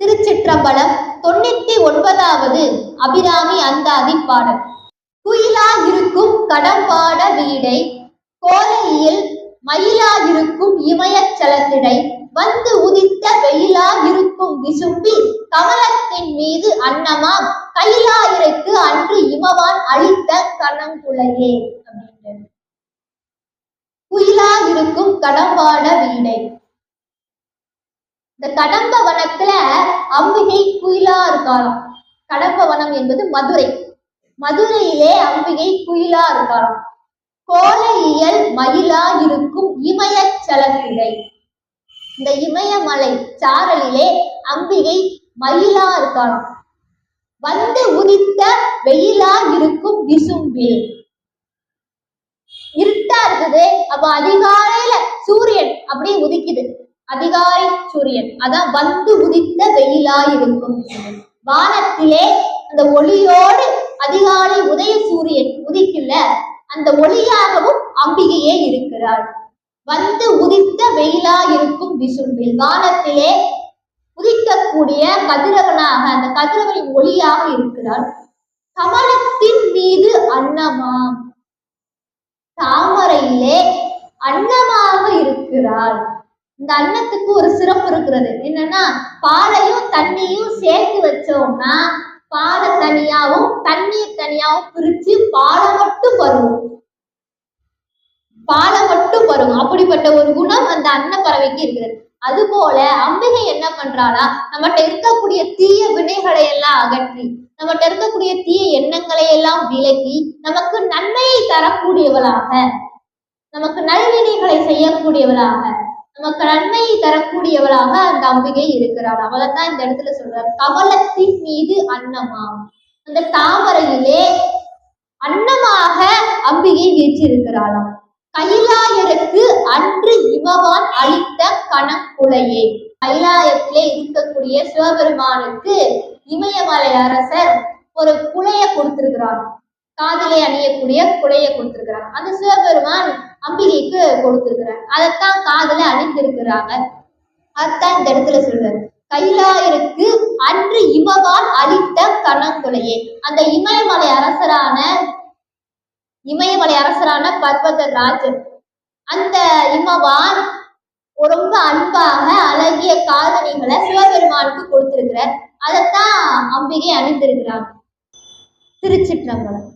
திருச்சிற்றம்பலம் தொண்ணூத்தி ஒன்பதாவது அபிராமி அந்தாதி பாடல். குயிலா இருக்கும் கடம்பாட வீடை கோலையில் மயிலா இருக்கும் இமயச்சலத்திடை வந்து உதித்த வெயிலா இருக்கும் விசும்பி கமலத்தின் மீது அன்னமாம் கைலாயிருக்கு அன்று இமவான் அளித்த கணங்குலையே அப்படின்றது. குயிலா இருக்கும் கடம்பாட வீடை இந்த கடம்ப வனத்துல அம்பிகை குயிலா இருக்காளாம் கடம்ப வனம் என்பது மதுரை. மதுரையிலே அம்பிகை குயிலா இருக்காளாம் கோலையியல் மயிலா இருக்கும் இமய சலத்திடை இந்த இமயமலை சாரலிலே அம்பிகை மயிலா இருக்காளாம் வந்து உதித்த வெயிலா இருக்கும் விசும்பில். இருட்டா இருக்குது அப்ப அதிகாலையில சூரியன் அப்படியே உதிக்குது. அதிகாரி சூரியன். அதான் வந்து உதித்த வெயிலா இருக்கும் வானத்திலே அந்த ஒளியோடு அதிகாலை உதய சூரியன் உதிக்கல அந்த ஒளியாகவும் அம்பிகையே இருக்கிறாள். வந்து உதித்த வெயிலா இருக்கும் விசும்பில். வானத்திலே உதிக்கக்கூடிய கதிரவனாக அந்த கதிரவனின் ஒளியாக இருக்கிறாள். கமலத்தின் மீது அன்னமாம். தாமரையிலே அன்னமாக இருக்கிறாள். இந்த அன்னத்துக்கு ஒரு சிறப்பு இருக்கிறது. என்னன்னா பாலையும் தண்ணியும் சேர்த்து வச்சோம்னா பாலை தனியாவும் தண்ணீர் தனியாவும் பிரிச்சு பாலை மட்டும் வரும் பாலை மட்டும் வரும் அப்படிப்பட்ட ஒரு குணம் அந்த அன்ன பறவைக்கு இருக்கிறது. அதுபோல அம்பிகை என்ன பண்றாளா நம்மகிட்ட இருக்கக்கூடிய தீய வினைகளை எல்லாம் அகற்றி நம்மகிட்ட இருக்கக்கூடிய தீய எண்ணங்களை எல்லாம் விலகி நமக்கு நன்மையை தரக்கூடியவளாக நமக்கு நல்வினைகளை செய்யக்கூடியவளாக நமக்கு நன்மையை தரக்கூடியவளாக அந்த அம்பிகை இருக்கிறாள். அவளைத்தான் இந்த இடத்துல சொல்றார். கமலத்தின் மீது அன்னமாம். அந்த தாமரையிலே அன்னமாக அம்பிகை வீற்றிருக்கிறாளாம். கைலாயருக்கு அன்று இமவான் அளித்த கணக்குலையே. கைலாயத்திலே இருக்கக்கூடிய சிவபெருமானுக்கு இமயமலை அரசர் ஒரு குலைய கொடுத்திருக்கிறார். காதலை அணியக்கூடிய குலைய கொடுத்திருக்கிறார். அந்த சிவபெருமான் அம்பிகைக்கு கொடுத்திருக்கிறார். அதைத்தான் காதல அணிந்திருக்கிறாங்க. அதான் இந்த இடத்துல சொல்றாரு. கைலாயருக்கு அன்று இமவால் அளித்த கணங்குலையே அந்த இமயமலை அரசரான இமயமலை அரசரான பர்வதராஜ் அந்த இமவான் ரொம்ப அன்பாக அழகிய காதணிகளை சிவபெருமானுக்கு கொடுத்திருக்கிறார். அதைத்தான் அம்பிகை அணிந்திருக்கிறாங்க. திருச்சிற்றம்பலம்.